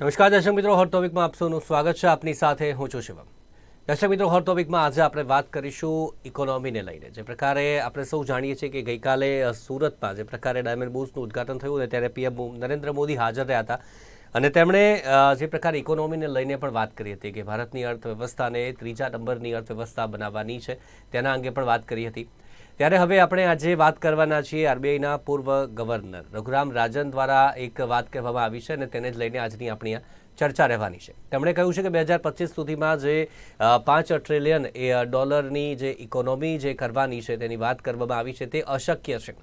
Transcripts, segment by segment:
નમસ્કાર દર્શક મિત્રો હોટ ટોપિકમાં આપ સૌનું સ્વાગત છે. આપની સાથે હું છું શિવમ. દર્શક મિત્રો હોટ ટોપિકમાં આજે આપણે વાત કરીશું ઇકોનોમીને લઈને. જે પ્રકારે આપણે સૌ જાણીએ છીએ કે ગઈકાલે સુરતમાં જે પ્રકારે ડાયમંડ બુસનું ઉદઘાટન થયું અને ત્યારે પીએમ નરેન્દ્ર મોદી હાજર રહ્યા હતા. અને તેમણે જે પ્રકારે ઇકોનોમીને લઈને પણ વાત કરી હતી કે ભારતની અર્થવ્યવસ્થાને ત્રીજા નંબરની અર્થવ્યવસ્થા બનાવવાની છે. તેના અંગે પણ વાત કરી હતી. ત્યારે હવે આપણે આજે વાત કરવાના છીએ આરબીઆઈના પૂર્વ ગવર્નર. રઘુરામ રાજન દ્વારા એક વાત કહેવામાં આવી છે અને તેને જ લઈને આજની આપણી ચર્ચા રહેવાની છે. તેમણે કહ્યું છે કે બે હજાર પચીસ સુધીમાં જે પાંચ ટ્રિલિયન એ ડોલરની જે ઇકોનોમી જે કરવાની છે તેની વાત કરવામાં આવી છે તે અશક્ય છે.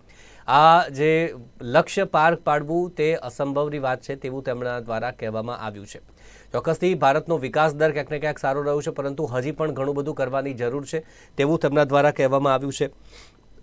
આ જે લક્ષ્ય પાર પાડવું તે અસંભવની વાત છે તેવું તેમના દ્વારા કહેવામાં આવ્યું છે. ચોક્કસથી ભારતનો વિકાસ દર ક્યાંક ને ક્યાંક સારો રહ્યો છે, પરંતુ હજી પણ ઘણું બધું કરવાની જરૂર છે તેવું તેમના દ્વારા કહેવામાં આવ્યું છે.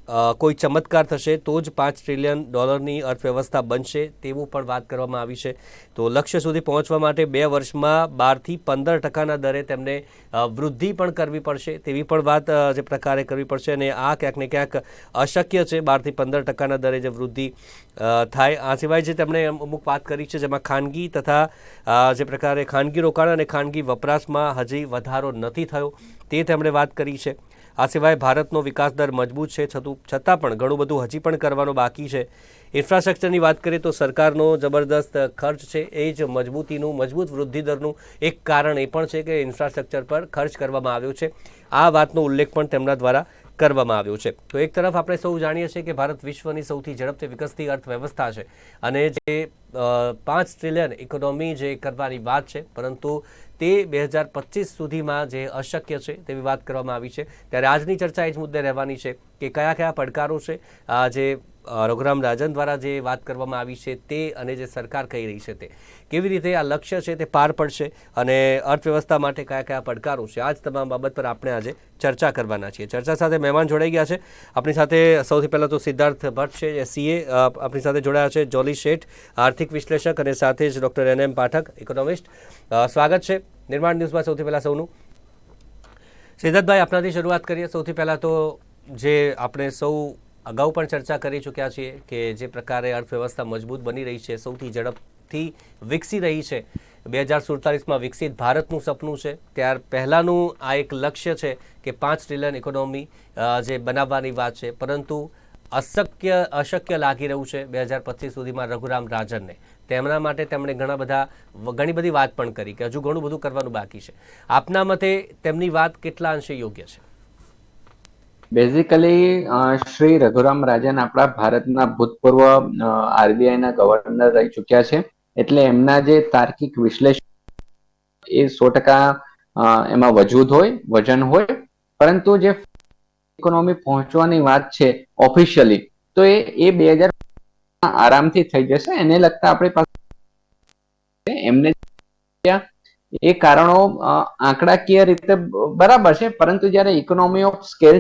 કોઈ ચમત્કાર થશે તો જ પાંચ ટ્રિલિયન ડોલરની અર્થવ્યવસ્થા બનશે તેવું પણ વાત કરવામાં આવી છે. તો લક્ષ્ય સુધી પહોંચવા માટે બે વર્ષમાં બારથી પંદર ટકાના દરે તેમને વૃદ્ધિ પણ કરવી પડશે તેવી પણ વાત જે પ્રકારે કરવી પડશે અને આ ક્યાંક ને ક્યાંક અશક્ય છે. બારથી પંદર ટકાના દરે જે વૃદ્ધિ થાય. આ સિવાય જે તેમણે અમુક વાત કરી છે જેમાં ખાનગી તથા જે પ્રકારે ખાનગી રોકાણ અને ખાનગી વપરાશમાં હજી વધારો નથી થયો તે તેમણે વાત કરી છે. આ સિવાય ભારતનો વિકાસ દર મજબૂત છે, છતું, છતાં પણ ઘણું બધું હજી પણ કરવાનું બાકી છે. ઇન્ફ્રાસ્ટ્રક્ચરની વાત કરીએ તો સરકારનો જબરદસ્ત ખર્ચ છે, એ જ મજબૂતીનું, મજબૂત વૃદ્ધિ દરનું એક કારણ એ પણ છે કે ઇન્ફ્રાસ્ટ્રક્ચર પર ખર્ચ કરવામાં આવ્યો છે. આ વાતનો ઉલ્લેખ પણ તેમના દ્વારા કરવામાં આવ્યો છે. તો એક તરફ આપણે સૌ જાણીએ છીએ કે ભારત વિશ્વની સૌથી ઝડપથી વિકસતી અર્થવ્યવસ્થા છે અને જે પાંચ ટ્રિલિયન ઇકોનોમી જે કરવાની વાત છે, પરંતુ તે બે હજાર પચીસ સુધીમાં જે અશક્ય છે તેવી વાત કરવામાં આવી છે. ત્યારે આજની ચર્ચા એ જ મુદ્દે રહેવાની છે કે કયા કયા પડકારો છે. આ જે રઘુરામ રાજન દ્વારા જે વાત કરવામાં આવી છે તે અને જે સરકાર કહી રહી છે તે. કેવી રીતે આ લક્ષ્ય છે તે પાર પડશે અને અર્થવ્યવસ્થા માટે કયા કયા પડકારો છે, આ જ તમામ બાબત પર આપણે આજે ચર્ચા કરવાના છીએ. ચર્ચા સાથે મહેમાન જોડાઈ ગયા છે. આપણી સાથે સૌથી પહેલાં તો સિદ્ધાર્થ ભટ્ટ છે, જે સીએ આપણી સાથે જોડાયા છે, જોલી શેઠ, આર્થિક વિશ્લેષક અને સાથે જ doctor N M Pathak economist સ્વાગત છે નિર્માણ ન્યૂઝમાં સૌથી પહેલાં સૌનું. સિદ્ધાર્થભાઈ આપણાથી શરૂઆત કરીએ. સૌથી પહેલાં તો જે આપણે સૌ અગાઉ પણ ચર્ચા કરી ચૂક્યા છીએ કે જે પ્રકારે અર્થવ્યવસ્થા મજબૂત બની રહી છે, સૌથી ઝડપથી વિકસી રહી છે. બે હજાર સુડતાલીસમાં વિકસિત ભારતનું સપનું છે. ત્યાર પહેલાંનું આ એક લક્ષ્ય છે કે પાંચ ટ્રિલિયન ઇકોનોમી જે બનાવવાની વાત છે. પરંતુ અશક્ય અશક્ય લાગી રહ્યું છે બે હજાર પચીસ સુધીમાં રઘુરામ રાજનને. તેમના માટે તેમણે ઘણા બધા ઘણી બધી વાત પણ કરી કે હજુ ઘણું બધું કરવાનું બાકી છે. આપના મતે તેમની વાત કેટલા અંશે યોગ્ય છે? બેઝિકલી શ્રી રઘુરામ રાજન આપણા ભારતના ભૂતપૂર્વ આરબીઆઈના ગવર્નર રહી ચૂક્યા છે. એટલે એમના જે તાર્કિક વિશ્લેષણ એ સો ટકા એમાં વજૂદ હોય, વજન હોય. પરંતુ જે ઇકોનોમી પહોંચવાની વાત છે ઓફિશિયલી તો એ એ બે હજાર આરામથી થઈ જશે. એને લગતા આપણી પાસે એમને એ કારણો આંકડાકીય રીતે બરાબર છે, પરંતુ જ્યારે ઇકોનોમી ઓફ સ્કેલ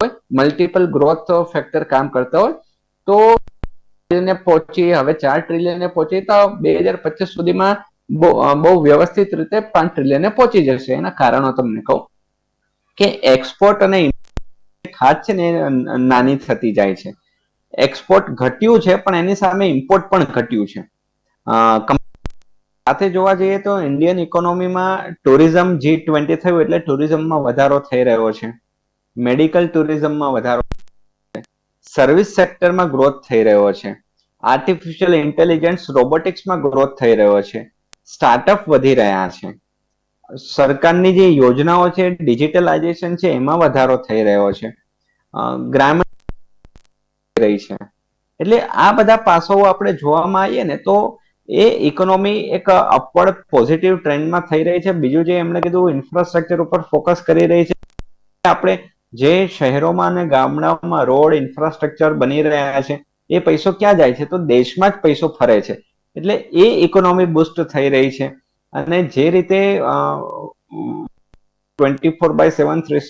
હોય મલ્ટિપલ ગ્રોથ ફેક્ટર કામ કરતા હોય, તો ને પહોંચી, હવે ચાર ટ્રિલિયન પહોંચી, તો બે હજાર પચીસ સુધીમાં બહુ બહુ વ્યવસ્થિત રીતે પાંચ ટ્રિલિયન પહોંચી જશે. એના કારણો તમને કહું કે એક્સપોર્ટ અને ખાત છે ને નાની થતી જાય છે. એક્સપોર્ટ ઘટ્યું છે, પણ એની સામે ઇમ્પોર્ટ પણ ઘટ્યું છે. સાથે જોવા જઈએ તો ઇન્ડિયન ઇકોનોમીમાં ટુરિઝમ જી ટ્વેન્ટી થયું એટલે ટુરિઝમમાં વધારો થઈ રહ્યો છે. મેડિકલ ટુરિઝમમાં વધારો સર્વિસ સેક્ટરમાં ગ્રોથ થઈ રહ્યો છે. આર્ટિફિશિયલ ઇન્ટેલિજન્સ રોબોટિક્સમાં ગ્રોથ થઈ રહ્યો છે. સ્ટાર્ટઅપ વધી રહ્યા છે. સરકારની જે યોજનાઓ છે ડિજિટલાઇઝેશન છે, એમાં વધારો થઈ રહ્યો છે. ગ્રામીણ રહી છે. એટલે આ બધા પાસાઓ આપણે જોવામાં આવીએ ને તો એ ઇકોનોમી એક અપવર્ડ પોઝિટિવ ટ્રેન્ડમાં થઈ રહી છે. બીજું જે એમણે કીધું ઇન્ફ્રાસ્ટ્રક્ચર ઉપર ફોકસ કરી રહી છે. આપણે જે શહેરોમાં અને ગામડાઓમાં રોડ ઇન્ફ્રાસ્ટ્રક્ચર બની રહ્યા છે, એ પૈસો ક્યાં જાય છે? તો દેશમાં જ પૈસો ફરે છે. એટલે એ ઇકોનોમી બુસ્ટ થઈ રહી છે. અને જે રીતે twenty four by seven three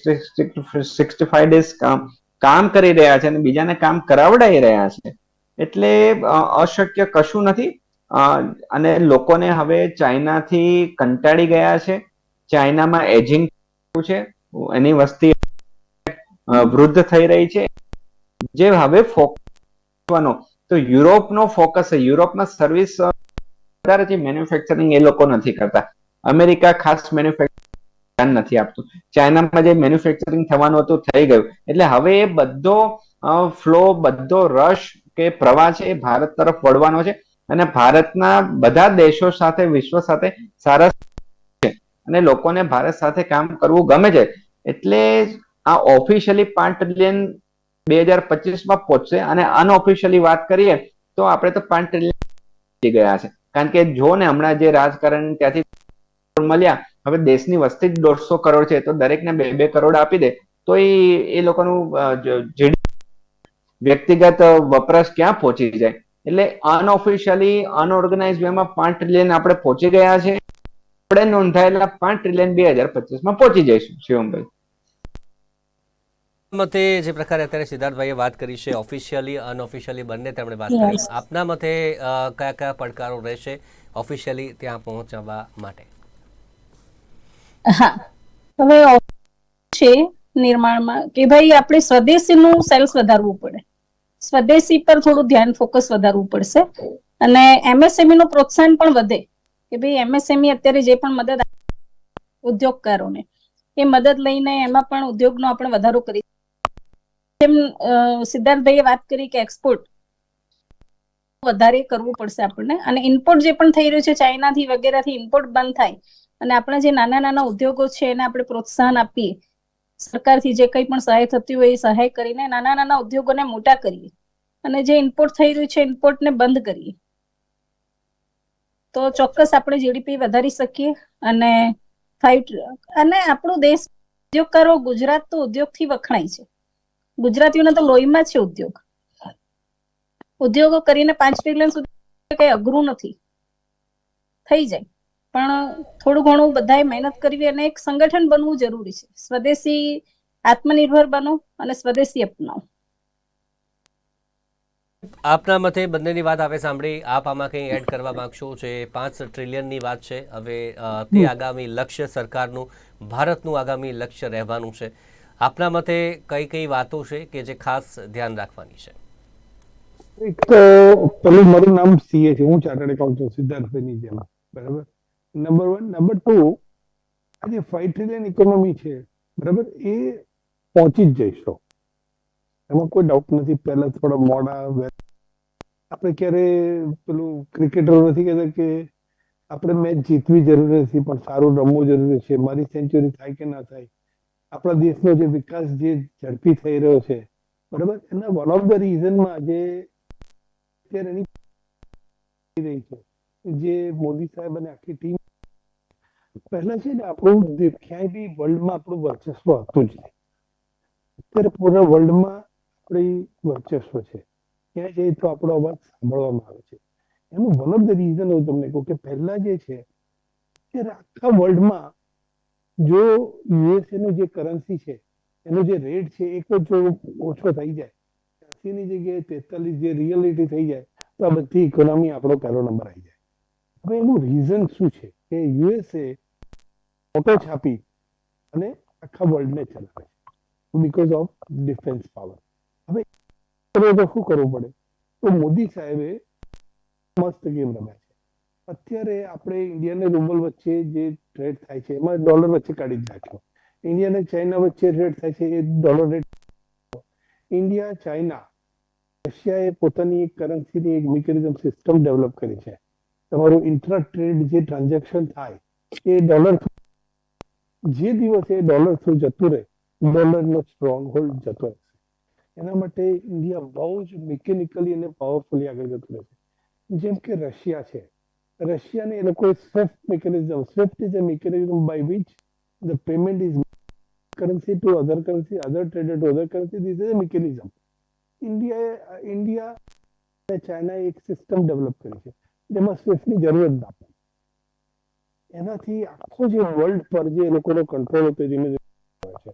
sixty five days કામ કરી રહ્યા છે અને બીજાને કામ કરાવડાવી રહ્યા છે. એટલે અશક્ય કશું નથી. અને લોકોને હવે ચાઇનાથી કંટાળી ગયા છે. ચાઇનામાં એજિંગ છે. એની વસ્તી વૃદ્ધ થઈ રહી છે. જે હવે ફોકસવાનો તો યુરોપનો ફોકસ છે. યુરોપમાં સર્વિસ વધારે છે મેન્યુફેક્ચરિંગ એ લોકો નથી કરતા. અમેરિકા ખાસ મેન્યુફેક્ચરિંગ ધ્યાન નથી આપતું. ચાઇનામાં જે મેન્યુફેક્ચરિંગ થવાનું હતું, થઈ ગયું. એટલે હવે એ બધો ફ્લો બધો રશ કે પ્રવાહ છે એ ભારત તરફ વળવાનો છે અને ભારતના બધા દેશો સાથે, વિશ્વ સાથે સારા છે અને લોકોને ભારત સાથે કામ કરવું ગમે છે. એટલે આ ઓફિશિયલી પાંચ ટ્રિલિયન બે હજાર પચીસમાં પહોંચશે અને અનઓફિશિયલી વાત કરીએ તો આપણે તો પાંચ ટ્રિલિયન ગયા છે. કારણ કે જો ને હમણાં જે રાજકારણ ત્યાંથી મળ્યા હવે દેશની વસ્તી જ દોઢસો કરોડ છે તો દરેકને બે બે કરોડ આપી દે તો એ લોકોનું વ્યક્તિગત વપરાશ ક્યાં પહોંચી જાય? એટલે અનઓફિશિયલી અનઓર્ગેનાઇઝ વેમાં પાંચ ટ્રિલિયન આપણે પહોંચી ગયા છે. આપણે નોંધાયેલા પાંચ ટ્રિલિયન બે હજાર પચીસમાં પહોંચી જઈશું શિવમભાઈ. મતે જે પ્રકારે અત્યારે સિદ્ધાર્થભાઈએ વાત કરી છે ઓફિશિયલી અનઓફિશિયલી બંને તેમણે વાત કરી. આપના મતે કયા કયા પડકારો રહેશે ઓફિશિયલી ત્યાં પહોંચવા માટે? હા. હવે છે નિર્માણમાં કે ભાઈ આપણે સ્વદેશીનું સેલ્સ વધારવું પડે. સ્વદેશી પર થોડું ધ્યાન ફોકસ વધારવું પડશે. અને એમએસએમઈ નું પ્રોત્સાહન પણ વધે. કે ભાઈ એમએસએમઈ અત્યારે જે પણ મદદ ઉદ્યોગકારોને, એ મદદ લઈને એમાં પણ ઉદ્યોગનો આપણે વધારો કરી જેમ સિદ્ધાર્થભાઈએ વાત કરી કે એક્સપોર્ટ વધારે કરવું પડશે આપણને. અને ઇમ્પોર્ટ જે પણ થઈ રહ્યું છે, ચાઇનાથી વગેરેથી ઇમ્પોર્ટ બંધ થાય અને આપણા જે નાના નાના ઉદ્યોગો છે એને આપણે પ્રોત્સાહન આપીએ સરકારથી જે કંઈ પણ સહાય થતી હોય એ સહાય કરીને નાના નાના ઉદ્યોગોને મોટા કરીએ. અને જે ઇમ્પોર્ટ થઈ રહ્યું છે ઇમ્પોર્ટને બંધ કરીએ. તો ચોક્કસ આપણે જીડીપી વધારી શકીએ અને ફાઈવ અને આપણો દેશ ઉદ્યોગકારો ગુજરાત તો ઉદ્યોગથી વખણાય છે. ગુજરાતીઓના તો લોહીમાં છે ઉદ્યોગ. ઉદ્યોગો કરીને પાંચ ટ્રિલિયન સુધી કઈ અઘરું નથી. થઈ જાય. પણ થોડું ઘણું બધાએ મહેનત કરવી અને એક સંગઠન બનવું જરૂરી છે. સ્વદેશી આત્મનિર્ભર બનો અને સ્વદેશી અપનાવો. આપના મતે બંનેની વાત હવે સાંભળી. આપ આમાં કંઈ એડ કરવા માંગશો જે પાંચ ટ્રિલિયનની વાત છે. હવે તે આગામી લક્ષ્ય સરકારનું ભારતનું આગામી લક્ષ્ય રહેવાનું છે. આપના મતે કઈ કઈ વાતો છે કે જે ખાસ ધ્યાન રાખવાની છે? એક તો પેલું મારું નામ સીએ છે. હું ચાર્ટર્ડ એકાઉન્ટ સિદ્ધાર્થભાઈની જેમાં. બરાબર? નંબર વન નંબર ટુ આ જે ફાઈવ ટ્રિલિયન ઇકોનોમી છે, બરાબર, એ પહોંચી જ જઈશું. એમાં કોઈ ડાઉટ નથી. પહેલા થોડા મોડા આપણે ક્યારે પેલું ક્રિકેટરો નથી કહેતા કે આપણે મેચ જીતવી જરૂરી નથી, પણ સારું રમવું જરૂરી છે. મારી સેન્ચુરી થાય કે ના થાય, આપણા દેશનો જે વિકાસ જે ઝડપી થઈ રહ્યો છે, બરાબર, એના વન ઓફ ધ રીઝનમાં આજે અત્યારે એની રહી છે. જે મોદી સાહેબ અને આખી ટીમ પહેલા છે ને આપણું ક્યાંય બી વર્લ્ડમાં આપણું વર્ચસ્વ હતું જ નહીં. અત્યારે પૂરા વર્લ્ડમાં આપણી વર્ચસ્વ છે. ક્યાં જઈએ તો આપણો અવાજ સાંભળવામાં આવે છે. એનું વન ઓફ ધ રીઝન હું તમને કહું કે પહેલા જે છે કે આખા વર્લ્ડમાં જો યુએસએ નું જે કરન્સી છે, એનો જે રેટ છે એક જ ઓછો થઈ જાય એસીની જગ્યાએ તેતાલીસ જે રિયાલિટી થઈ જાય, તો આ બધી ઇકોનોમી આપણો પહેલો નંબર આવી જાય. હવે એનું રીઝન શું છે? કે યુએસએ ફોટો છાપી અને આખા વર્લ્ડને ચલાવે છે. બીકોઝ ઓફ ડિફેન્સ પાવર હવે તો શું કરવું પડે? તો મોદી સાહેબે મસ્ત ગેમ રમ્યા છે. અત્યારે આપણે ઇન્ડિયા અને રૂબલ વચ્ચે જે ટ્રેડ થાય છે, એમાં ડોલર વચ્ચે કાઢી જ નાખ્યો. ઇન્ડિયા અને ચાઇના વચ્ચે રેટ થાય છે, એ ડોલર રેટ ઇન્ડિયા ચાઇના રશિયાએ પોતાની એક કરન્સીની એક મિકેનિઝમ સિસ્ટમ ડેવલપ કરી છે. તમારું ઇન્ટ્રા ટ્રેડ જે ટ્રાન્ઝેક્શન થાય એ ડોલર જે દિવસે ડોલર થ્રુ જતું રહે ડોલરનો સ્ટ્રોંગ હોલ્ડ જતો રહેશે એના માટે ઇન્ડિયા બહુ જ મિકેનિકલી અને પાવરફુલી આગળ જતું રહેશે જેમ કે રશિયા છે રશિયાને એ લોકોએ SWIFT mechanism SWIFT is a mechanism by which the payment is currency to other currency, other trader to other currency. This is a mechanism. India India અને ચાઇના એક સિસ્ટમ ડેવલપ કરી છે જેમાં સ્વિફ્ટની જરૂર જ ના પડે એનાથી આખો જે વર્લ્ડ પર જે લોકોનો કંટ્રોલ હતો ધીમે ધીમે છે.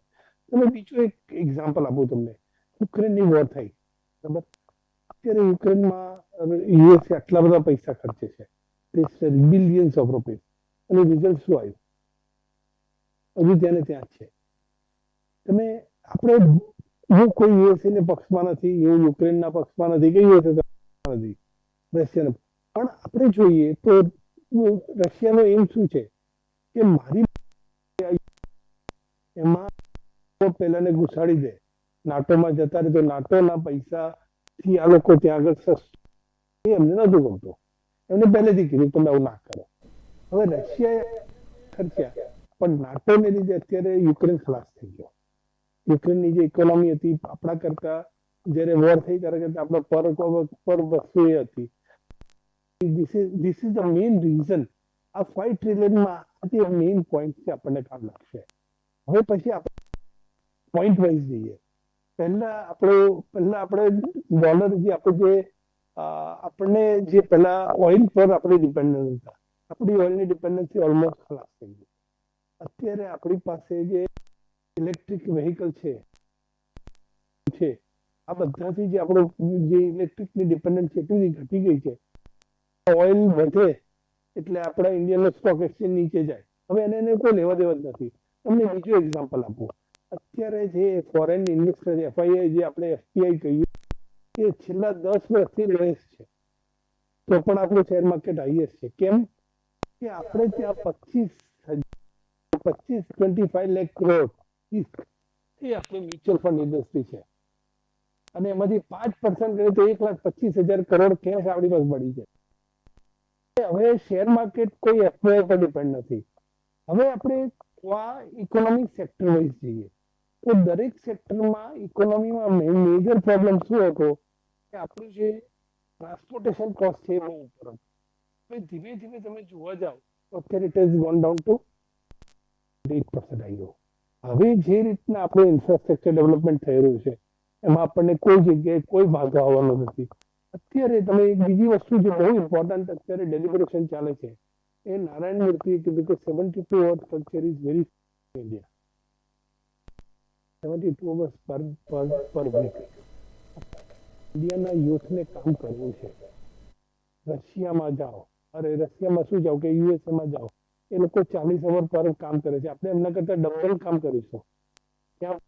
તમે બીજું એક એક્ઝામ્પલ આપું તમને. યુક્રેનની વોર થઈ. બરાબર? અત્યારે યુક્રેનમાં યુએસએ આટલા બધા પૈસા ખર્ચે છે. બિલિયન્સ ઓફ રૂપીઝ અને રિઝલ્ટ શું આવ્યું? હજુ ત્યાં ત્યાં જ છે. તમે આપણે હું કોઈ યુએસએ ને પક્ષમાં નથી હું યુક્રેનના પક્ષમાં નથી કે યુએસએ નથી. રશિયાના પણ આપણે જોઈએ તો રશિયાનો એમ શું છે કે મારી એમાં પહેલાને ઘુસાડી દે. નાટોમાં જતા રહે તો નાટોના પૈસા થી આ લોકો ત્યાં આગળ સસ્તું એમને નતું ગમતું. એમને પહેલેથી કીધું તમે આવું ના કરો. હવે રશિયા ખર્ચ્યા. પણ નાટોને લીધે અત્યારે યુક્રેન ખલાસ થઈ ગયો. યુક્રેનની જે ઇકોનોમી હતી આપણા કરતા જ્યારે વોર થઈ ત્યારે કરતા આપણા પર પર વસ્તુ એ હતી. This is, this is the main reason. આ ફાઈવ ટ્રિલિયનમાં આ મેઇન પોઈન્ટ છે આપણને કામ લાગશે. હવે પછી આપણે પોઈન્ટ વાઇઝ જઈએ. પહેલા આપણો, પહેલા આપણે ડોલર જે આપણે જે આપણને જે પહેલા ઓઇલ પર આપણે ડિપેન્ડન્ટ હતા. આપણી ઓઇલની ડિપેન્ડન્સી ઓલમોસ્ટ ખલાસ થઈ ગઈ. અત્યારે આપણી પાસે જે ઇલેક્ટ્રિક વેહિકલ છે છે, આ બધાથી જે આપણો જે ઇલેક્ટ્રિકની ડિપેન્ડન્સ એટલી બધી ઘટી ગઈ છે ઓઇલ વધે એટલે આપણા ઇન્ડિયન સ્ટોક એક્સચેન્જ નીચે જાય. હવે એને એને કોઈ લેવા દેવા જ નથી. તમને બીજું એક્ઝામ્પલ આપું. અત્યારે જે ફોરેન ઇન્વેસ્ટર એફઆઈઆઈ જે આપણે એફપીઆઈ કહીએ, એ છેલ્લા દસ વર્ષથી લોએસ્ટ છે. તો પણ આપણું શેર માર્કેટ હાઈએસ્ટ છે. કેમ? કે આપણે ત્યાં પચીસ પચીસ ટ્વેન્ટી ફાઈવ લેખ કરોડ એ આપણી મ્યુચ્યુઅલ ફંડ ઇન્ડસ્ટ્રી છે. અને એમાંથી પાંચ પર્સન્ટ કરીએ તો એક લાખ પચીસ હજાર કરોડ કેશ આપણી પાસે મળી છે હવે શેર માર્કેટ કોઈ એફઆઈ પર ડિપેન્ડ નથી. હવે આપણે આ ઇકોનોમિક સેક્ટર વાઇઝ જઈએ. તો દરેક સેક્ટરમાં ઇકોનોમીમાં મેજર પ્રોબ્લેમ શું હતો? કે આપણું જે ટ્રાન્સપોર્ટેશન કોસ્ટ છે બહુ ઉપર હવે ધીમે ધીમે તમે જોવા જાઓ અત્યારે it is gone down to eight percent આવી ગયો. હવે જે રીતના આપણું ઇન્ફ્રાસ્ટ્રક્ચર ડેવલપમેન્ટ થઈ રહ્યું છે, એમાં આપણને કોઈ જગ્યાએ કોઈ વાંધો આવવાનો નથી. અત્યારે તમે એક બીજી વસ્તુ જે બહુ ઇમ્પોર્ટન્ટ અત્યારે ડેલિબરેશન ચાલે છે, એ નારાયણ મૂર્તિએ કીધું કે seventy two hours structure is very India seventy two hours પર પર પર વીક ઇન્ડિયાના યુથને કામ કરવું છે. રશિયામાં જાઓ. અરે, રશિયામાં શું જાઓ કે યુએસએમાં જાઓ. એ લોકો ચાલીસ અવર પર કામ કરે છે. આપણે એમના કરતા ડબલ કામ કરીશું. ત્યાં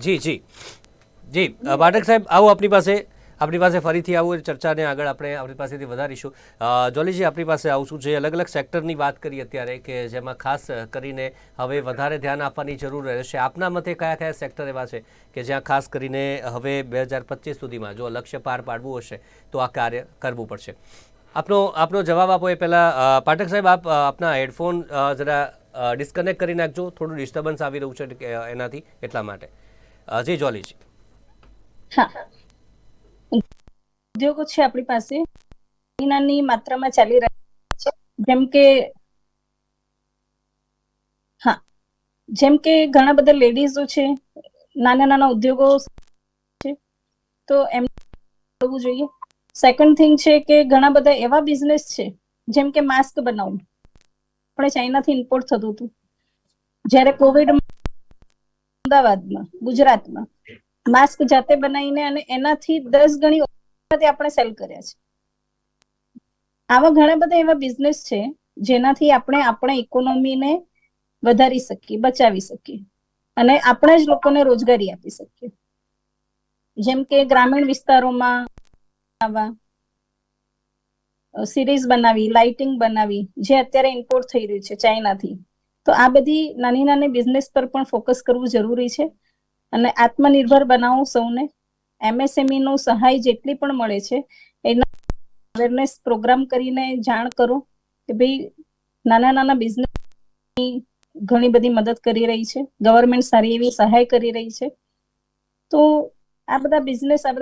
જી. જી જી બાટક સાહેબ, આવો આપણી પાસે. આપણી પાસે ફરીથી આવું ચર્ચાને આગળ આપણે આપણી પાસેથી વધારીશું. જોલીજી આપણી પાસે આવશું જે અલગ અલગ સેક્ટરની વાત કરી અત્યારે કે જેમાં ખાસ કરીને હવે વધારે ધ્યાન આપવાની જરૂર રહેશે. આપના મતે કયા કયા સેક્ટર એવા છે કે જ્યાં ખાસ કરીને હવે બે હજાર પચીસ સુધીમાં જો લક્ષ્ય પાર પાડવું હશે તો આ કાર્ય કરવું પડશે. આપનો આપનો જવાબ આપો એ પહેલાં. પાઠક સાહેબ, આપ આપના હેડફોન જરા ડિસ્કનેક્ટ કરી નાખજો. થોડું ડિસ્ટર્બન્સ આવી રહ્યું છે એનાથી એટલા માટે. જી જોલીજી હા. ઉદ્યોગો છે આપણી પાસે. નાની માત્રામાં ચાલી રહ્યા છે. જેમ કે હા, જેમ કે ઘણા બધા લેડીઝો છે, નાના નાના ઉદ્યોગો છે, તો એમ કરવું જોઈએ. સેકન્ડ થિંગ છે કે ઘણા બધા એવા બિઝનેસ છે, જેમ કે માસ્ક બનાવવું. આપણે ચાઇનાથી ઇમ્પોર્ટ થતું હતું. જ્યારે કોવિડ અમદાવાદમાં, ગુજરાતમાં માસ્ક જાતે બનાવીને અને એનાથી દસ ગણી આપણે સેલ કર્યા છે. આવા ઘણા બધા એવા બિઝનેસ છે, જેનાથી આપણે આપણા ઇકોનોમીને વધારી શકીએ, બચાવી શકીએ. અને આપણા જ લોકોને રોજગારી આપી શકીએ. જેમ કે ગ્રામીણ વિસ્તારોમાં આવા સિરીઝ બનાવી લાઇટિંગ બનાવી, જે અત્યારે ઇમ્પોર્ટ થઈ રહ્યું છે ચાઇનાથી. તો આ બધી નાની નાની બિઝનેસ પર પણ ફોકસ કરવું જરૂરી છે. અને આત્મનિર્ભર બનાવો સૌને. એમએસએમઈ નો સહાય જેટલી પણ મળે છે, એના અવેરનેસ પ્રોગ્રામ કરીને જાણ કરો કે ભાઈ નાના નાના બિઝનેસ ઘણી બધી મદદ કરી રહી છે ગવર્મેન્ટ સારી એવી સહાય કરી રહી છે. તો આ બધા બિઝનેસ આ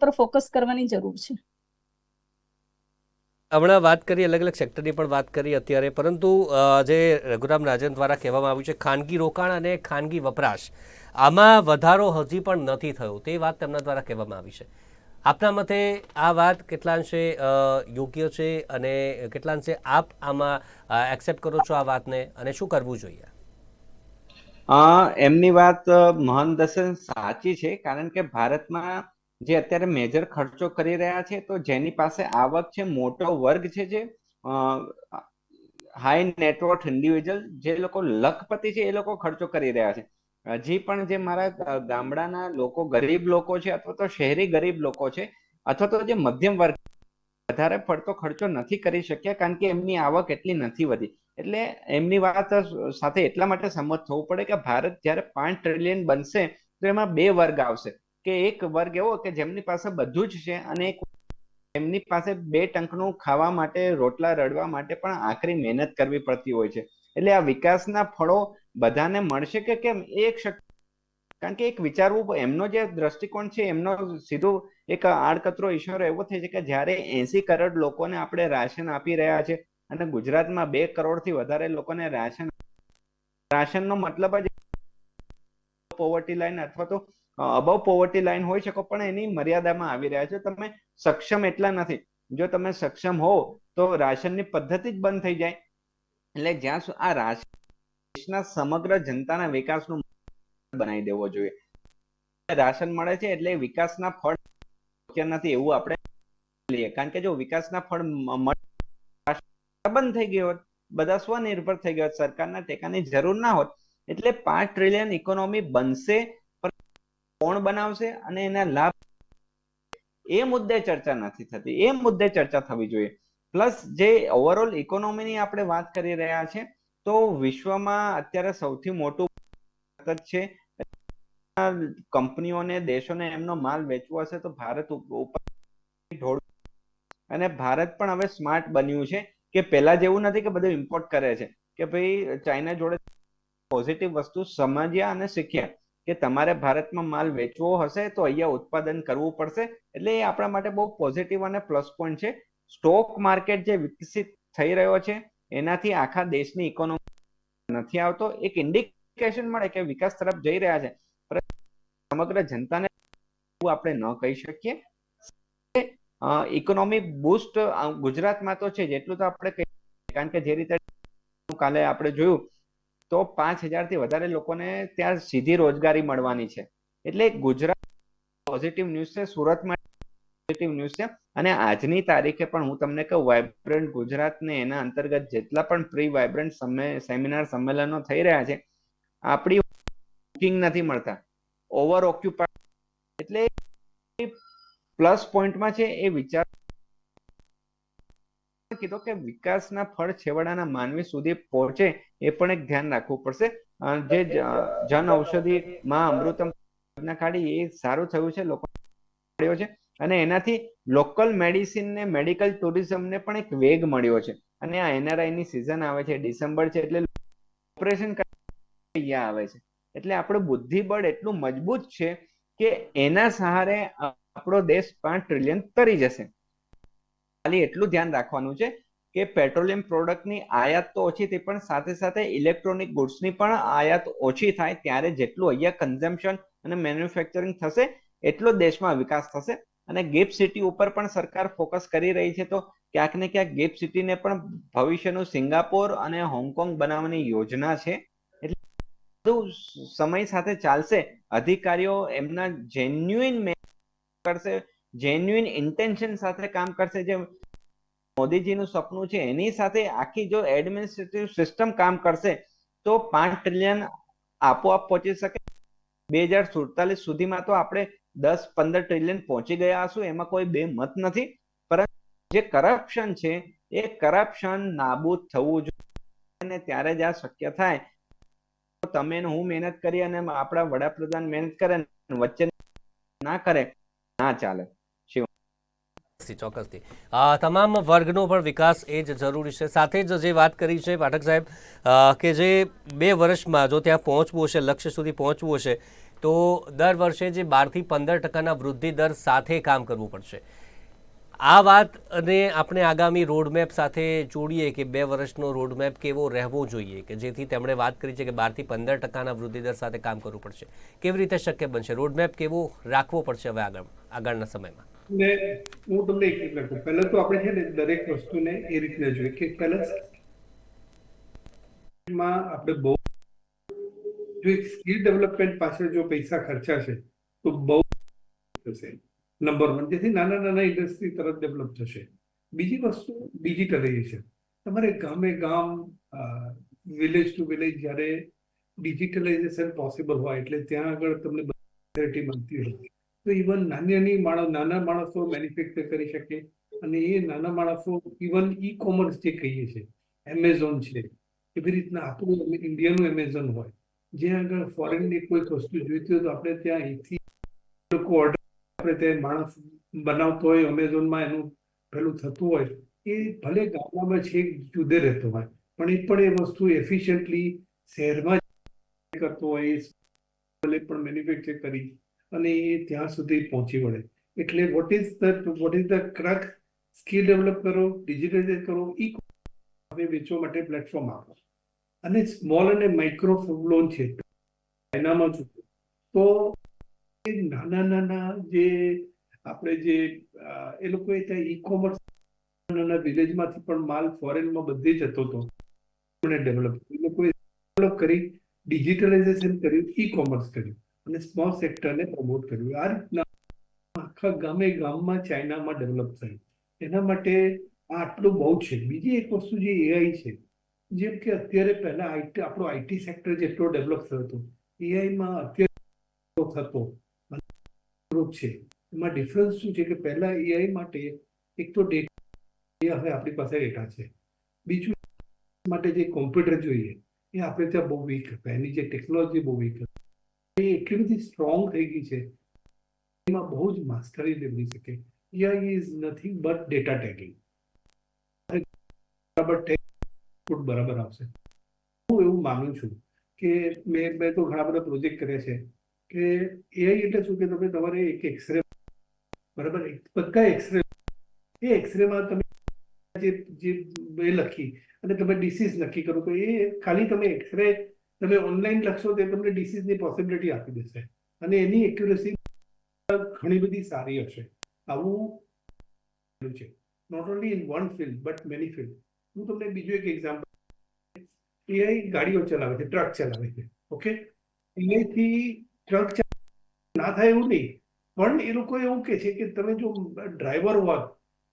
પર ફોકસ કરવાની જરૂર છે. હમણાં વાત કરી અલગ અલગ સેક્ટરની પણ વાત કરી અત્યારે, પરંતુ જે રઘુરામ રાજન દ્વારા કહેવામાં આવ્યું છે, ખાનગી રોકાણ અને ખાનગી વપરાશ. આમાં વધારો હજી પણ નથી થયો. તે વાત તેમના દ્વારા કહેવામાં આવી છે. આપના મતે આ વાત કેટલા અંશે યોગ્ય છે અને કેટલાંશે આપ આમાં એક્સેપ્ટ કરો છો આ વાતને અને શું કરવું જોઈએ? એમની વાત મહાન દર્શન સાચી છે, કારણ કે ભારતમાં જે અત્યારે મેજર ખર્ચો કરી રહ્યા છે, તો જેની પાસે આવક છે, મોટો વર્ગ છે જે હાઈ નેટવર્થ ઇન્ડિવિજ્યુઅલ જે લોકો લખપતિ છે, એ લોકો ખર્ચો કરી રહ્યા છે. હજી પણ જે મારા ગામડાના લોકો ગરીબ લોકો છે અથવા તો શહેરી ગરીબ લોકો છે અથવા તો જે મધ્યમ વર્ગ વધારે પડતો ખર્ચો નથી કરી શક્યા કારણ કે એમની આવક એટલી નથી વધી. એટલે એમની વાત સાથે એટલા માટે સંમત થવું પડે કે ભારત જ્યારે પાંચ ટ્રિલિયન બનશે તો એમાં બે વર્ગ આવશે. કે એક વર્ગ એવો કે જેમની પાસે બધું જ છે અને એક એમની પાસે બે ટંકનું ખાવા માટે રોટલા રડવા માટે પણ આખરી મહેનત કરવી પડતી હોય છે. એટલે આ વિકાસના ફળો બધાને મળશે કે કેમ? એ એક કારણ કે એક વિચારવું એમનો જે દ્રષ્ટિકોણ છે, એમનો સીધો એક આડકતરો ઈશારો એવો થઈ છે કે જ્યારે એસી કરોડ લોકોને આપણે રાશન આપી રહ્યા છે અને ગુજરાતમાં બે કરોડથી વધારે લોકોને રાશન રાશનનો મતલબ જ પોવર્ટી લાઈન અથવા તો અબવ પોવર્ટી લાઈન હોઈ શકો, પણ એની મર્યાદામાં આવી રહ્યા છે. તમે સક્ષમ એટલા નથી. જો તમે સક્ષમ હો તો રાશનની પદ્ધતિ જ બંધ થઈ જાય. એટલે જ્યાં આ રાશન દેશના સમગ્ર જનતાના વિકાસનું બનાવી દેવો જોઈએ. રાશન મળે છે એટલે વિકાસના ફળ નથી એવું આપણે લઈએ. કારણ કે જો વિકાસના ફળ બંધ થઈ ગયો હોત. બધા સ્વનિર્ભર થઈ ગયા હોત. સરકારના ટેકાની જરૂર ના હોત. એટલે પાંચ ટ્રિલિયન ઇકોનોમી બનશે કોણ બનાવશે અને એના લાભ એ મુદ્દે ચર્ચા નથી થતી. એ મુદ્દે ચર્ચા થવી જોઈએ. પ્લસ જે ઓવરઓલ ઇકોનોમીની આપણે વાત કરી રહ્યા છે તો વિશ્વમાં અત્યારે સૌથી મોટું ભારત છે. કંપનીઓને દેશોને એમનો માલ વેચવો હશે તો ભારત ઉપર અને ભારત પણ હવે સ્માર્ટ બન્યું છે કે પહેલા જેવું નથી કે બધું ઇમ્પોર્ટ કરે છે. કે ભાઈ ચાઇના જોડે પોઝિટિવ વસ્તુ સમજ્યા અને શીખ્યા કે તમારે ભારતમાં માલ વેચવો હશે તો અહીંયા ઉત્પાદન કરવું પડશે એટલે એ આપણા માટે બહુ પોઝિટિવ અને પ્લસ પોઈન્ટ છે. સ્ટોક માર્કેટ જે વિકસિત થઈ રહ્યો છે એનાથી આખા દેશની ઇકોનોમી નથી આવતો. એક ઇન્ડિકેશન મળે કે વિકાસ તરફ જઈ રહ્યા છે. સમગ્ર જનતાને આપણે ન કહી શકીએ. ઇકોનોમી બુસ્ટ ગુજરાતમાં તો છે જેટલું તો આપણે કહી કારણ કે જે રીતે કાલે આપણે જોયું, તો પાંચ હજારથી વધારે લોકોને ત્યાં સીધી રોજગારી મળવાની છે. એટલે ગુજરાત પોઝિટિવ ન્યૂઝ છે. સુરતમાં પોઝિટિવ ન્યૂઝ છે. અને આજની તારીખે પણ હું તમને કહું વાઇબ્રન્ટ ગુજરાતને એના અંતર્ગત જેટલા પણ પ્રી વાઇબ્રન્ટ સેમિનાર સંમેલનો થઈ રહ્યા છે, આપણી બુકિંગ નથી મળતા. ઓવર ઓક્યુપાય એટલે પ્લસ પોઈન્ટમાં છે એ વિચાર કીધો કે વિકાસના ફળ છેવાડાના માનવી સુધી પહોંચે એ પણ એક ધ્યાન રાખવું પડશે. જે જન ઔષધિ માં અમૃતમ કાઢી એ સારું થયું છે, લોકો છે. અને એનાથી લોકલ મેડિસિન ને મેડિકલ ટુરિઝમને પણ એક વેગ મળ્યો છે. અને આ એનઆરઆઈની સિઝન આવે છે ડિસેમ્બર છે, એટલે ઓપરેશન અહીંયા આવે છે. એટલે આપણું બુદ્ધિબળ એટલું મજબૂત છે કે એના સહારે આપણો દેશ પાંચ ટ્રિલિયન તરી જશે. ખાલી એટલું ધ્યાન રાખવાનું છે કે પેટ્રોલિયમ પ્રોડક્ટની આયાત તો ઓછી થઈ, પણ સાથે સાથે ઇલેક્ટ્રોનિક ગુડ્સની પણ આયાત ઓછી થાય, ત્યારે જેટલું અહીંયા કન્ઝમ્પશન અને મેન્યુફેક્ચરિંગ થશે, એટલો દેશમાં વિકાસ થશે. અને ગિફ્ટ સિટી ઉપર પણ સરકાર ફોકસ કરી રહી છે, તો ક્યાંક ને ક્યાંક ગિફ્ટ સિટીને પણ ભવિષ્યનું સિંગાપોર અને હોંગકોંગ બનાવવાની યોજના છે. એટલે બધું સમય સાથે ચાલશે. અધિકારીઓ એમના જેન્યુઇન કરશે જેન્યુઇન ઇન્ટેન્શન સાથે કામ કરશે. જે મોદીજીનું સપનું છે, એની સાથે આખી જો એડમિનિસ્ટ્રેટિવ સિસ્ટમ કામ કરશે, તો પાંચ ટ્રિલિયન આપોઆપ પહોંચી શકે. બે હજાર સુડતાલીસ સુધીમાં તો આપણે દસ પંદર ટ્રિલિયન પહોંચી ગયા હશું એમાં કોઈ બે મત નથી. પરંતુ જે કરપ્શન છે, એ કરપ્શન નાબૂદ થવું જોઈએ અને ત્યારે જ આ શક્ય થાય. તમે હું મહેનત કરી અને આપણા વડાપ્રધાન મહેનત કરે વચ્ચે ના કરે, ના ચાલે. ચોક્કસથી ચોક્કસથી. તમામ વર્ગનો પણ વિકાસ એ જ જરૂરી છે. સાથે જ જે વાત કરી છે પાઠક સાહેબ કે જે બે વર્ષમાં જો ત્યાં પહોંચવું હશે, લક્ષ્ય સુધી પહોંચવું હશે, તો દર વર્ષે જે બારથી પંદર ટકાના વૃદ્ધિ દર સાથે કામ કરવું પડશે. આ વાત અને આપણે આગામી રોડમેપ સાથે જોડીએ કે બે વર્ષનો રોડમેપ કેવો રહેવો જોઈએ, કે જેથી તેમણે વાત કરી છે કે બારથી પંદર ટકાના વૃદ્ધિદર સાથે કામ કરવું પડશે. કેવી રીતે શક્ય બનશે? રોડમેપ કેવો રાખવો પડશે હવે આગળ, આગળના સમયમાં? ને હું તમને એક કહું પહેલા તો આપણે છે ને દરેક વસ્તુને એ રીતના જોઈએ કે પહેલા આપણે બહુ જો સ્કિલ ડેવલપમેન્ટ પાછળ જો પૈસા ખર્ચાશે, તો બહુ થશે. Number one. જેથી નાના નાના ઇન્ડસ્ટ્રી તરફ ડેવલપ થશે. બીજી વસ્તુ ડિજિટલાઇઝેશન તમારે ગામે ગામ વિલેજ ટુ વિલેજ જ્યારે ડિજિટલાઇઝેશન પોસિબલ હોય એટલે ત્યાં આગળ તમને ફેસિલિટી મળતી હોય. તો ઇવન નાની નાની માણસ, નાના માણસો મેન્યુફેક્ચર કરી શકે અને એ નાના માણસો ઇવન ઈ કોમર્સ જે કહીએ છીએ એમેઝોન છે, એવી રીતના આપણું ઇન્ડિયાનું એમેઝોન હોય. જ્યાં આગળ ફોરેનની કોઈ વસ્તુ જોઈતી હોય તો આપણે ત્યાં અહીંથી લોકો ઓર્ડર આપણે તે માણસ બનાવતો હોય અમેઝોનમાં એનું પેલું થતું હોય, એ ભલે ગામડામાં છે જુદે રહેતો હોય, પણ એ પણ એ વસ્તુ એફિશિયન્ટલી શહેરમાં કરતો હોય, એ ભલે પણ મેન્યુફેક્ચર કરી અને એ ત્યાં સુધી પહોંચી વળે. એટલે what is the what is the crux skill develop કરો ડિજિટલાઇઝ કરો, ઈ હવે વેચવા માટે પ્લેટફોર્મ આપો. અને સ્મોલ અને માઇક્રો લોન છે. એનામાં તો નાના નાના જે આપણે જે એ લોકોએ ત્યાં ઈ નાના વિલેજમાંથી પણ માલ ફોરેનમાં બધે જતો હતો. ડેવલપ એ લોકોએ ડેવલપ કરી ડિજિટલાઇઝેશન કર્યું ઈ કોમર્સ કર્યું અને સ્મોલ સેક્ટરને પ્રમોટ કર્યું. આ રીતના આખા ગામે ગામમાં ચાઇનામાં ડેવલપ થયું. એના માટે આ આટલું બહુ છે. બીજી એક વસ્તુ જે એઆઈ છે જેમ કે અત્યારે પહેલા આઈટી આપણો આઈટી સેક્ટર જેટલો ડેવલપ થયો હતો. એઆઈમાં અત્યારે થતો growth છે. એમાં ડિફરન્સ શું છે કે પહેલા એઆઈ માટે એક તો ડેટા હવે આપણી પાસે ડેટા છે. બીજું માટે જે કોમ્પ્યુટર જોઈએ, એ આપણે ત્યાં બહુ વીક હતા એની જે ટેકનોલોજી બહુ વીક હતી એ એટલી બધી સ્ટ્રોંગ થઈ ગઈ છે. એમાં બહુ જ માસ્ટરી લેવી શકે. AI is nothing but data tagging બરાબર બરાબર આવશે. હું એવું માનું છું કે મેં મેં તો ઘણા બધા પ્રોજેક્ટ કર્યા છે. કે એઆઈ એટલે શું? કે તમે તમારે એક એક્સરે બરાબર? બધા એક્સરે એ એક્સરેમાં તમે જે જે એ લખી અને તમે ડિસીઝ નક્કી કરો, તો એ ખાલી તમે એક્સરે તમે ઓનલાઈન લખશો તે તમને ડિસીઝની પોસિબિલિટી આપી દેશે. અને એની એક્યુરેસી ઘણી બધી સારી હશે. આવું છે. Not only in one field but many field હું તમને બીજું એક એક્ઝામ્પલ એઆઈ ગાડીઓ ચલાવે છે ટ્રક ચલાવે છે. ઓકે એઆઈથી ટ્રક ના થાય એવું નહીં. પણ એ લોકો એવું કે છે કે તમે જો ડ્રાઈવર હોત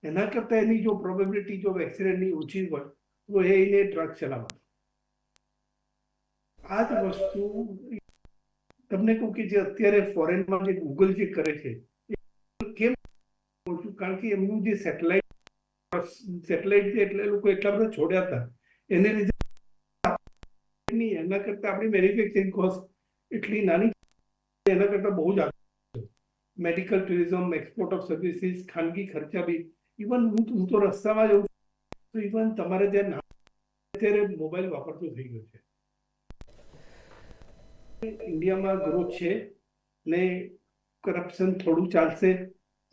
એના કરતાં એની જો પ્રોબેબિલિટી જો એક્સિડન્ટની ઓછી હોય તો એ એને ટ્રક ચલાવવા આ જ વસ્તુ તમને કહું કે જે અત્યારે ફોરેનમાં જે ગૂગલ જે કરે છે કેમ કારણ કે એમનું જે સેટેલાઇટ સેટેલાઇટ જે એટલે લોકો એટલા બધા છોડ્યા હતા. એને લીધે એના કરતાં આપણી મેન્યુફેક્ચરિંગ કોસ્ટ એટલી નાની એના કરતા બહુ જ આગળ medical tourism export of services ખાનગી ખર્ચા બી. ઇવન હું હું તો રસ્તામાં જઉં તો ઇવન તમારે ત્યાં અત્યારે મોબાઈલ વાપરતો થઈ ગયું છે. ઇન્ડિયામાં ગ્રોથ છે ને કરપ્શન થોડું ચાલશે,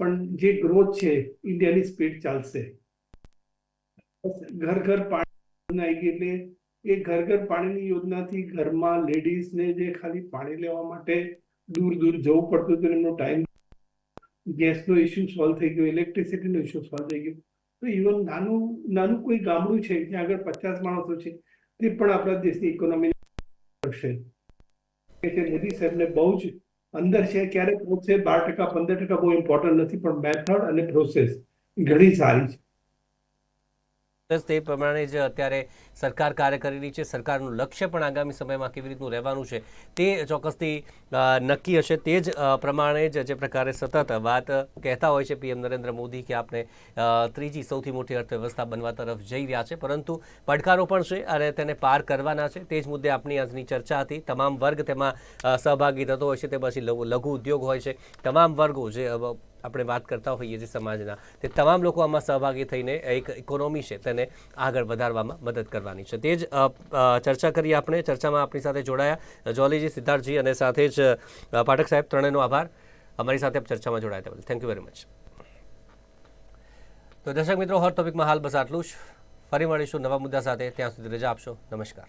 પણ જે ગ્રોથ છે ઇન્ડિયાની સ્પીડ ચાલશે. ઘર ઘર પાણી આવી ગઈ એટલે એ ઘર ઘર પાણીની યોજનાથી ઘરમાં લેડીઝને જે ખાલી પાણી લેવા માટે દૂર દૂર જવું પડતું હતું એમનો ટાઈમ ગેસનો ઇસ્યુ સોલ્વ થઈ ગયો ઇલેક્ટ્રિસિટીનો ઇસ્યુ સોલ્વ થઈ ગયો. તો ઇવન નાનું નાનું કોઈ ગામડું છે, જ્યાં આગળ પચાસ માણસો છે, તે પણ આપણા દેશની ઇકોનોમી કરશે. કે મોદી સાહેબને બહુ જ અંદર છે, ક્યારે પહોંચશે? બાર ટકા, પંદર ટકા બહુ ઇમ્પોર્ટન્ટ નથી, પણ મેથડ અને પ્રોસેસ ઘણી સારી છે. તે પ્રમાણે જ અત્યારે સરકાર કાર્ય કરી રહી છે, સરકારનું લક્ષ્ય પણ આગામી સમયમાં કેવી રીતનું રહેવાનું છે તે ચોક્કસથી નક્કી હશે. તે જ પ્રમાણે જ જે પ્રકારે સતત વાત કહેતા હોય છે પીએમ નરેન્દ્ર મોદી કે આપણે ત્રીજી સૌથી મોટી અર્થવ્યવસ્થા બનવા તરફ જઈ રહ્યા છે, પરંતુ પડકારો પણ છે અને તેને પાર કરવાના છે. તે જ મુદ્દે આપણી આજની ચર્ચા હતી. તમામ વર્ગ તેમાં સહભાગી થતો હોય છે, તે પછી લઘુ ઉદ્યોગ હોય છે. તમામ વર્ગો જે આપણે વાત કરતા હોઈએ છીએ સમાજના, તે તમામ લોકો આમાં સહભાગી થઈને એક ઇકોનોમી છે તેને આગળ વધારવામાં મદદ કરવાની છે. તે જ ચર્ચા કરી આપણે. ચર્ચામાં આપણી સાથે જોડાયા જોલીજી સિદ્ધાર્થજી અને સાથે જ પાઠક સાહેબ, ત્રણેયનો આભાર. અમારી સાથે ચર્ચામાં જોડાયા બદલ. થેન્ક યુ વેરી મચ તો દર્શક મિત્રો હોટ ટોપિકમાં હાલ બસ આટલું જ. ફરી મળીશું નવા મુદ્દા સાથે. ત્યાં સુધી રજા આપશો. નમસ્કાર.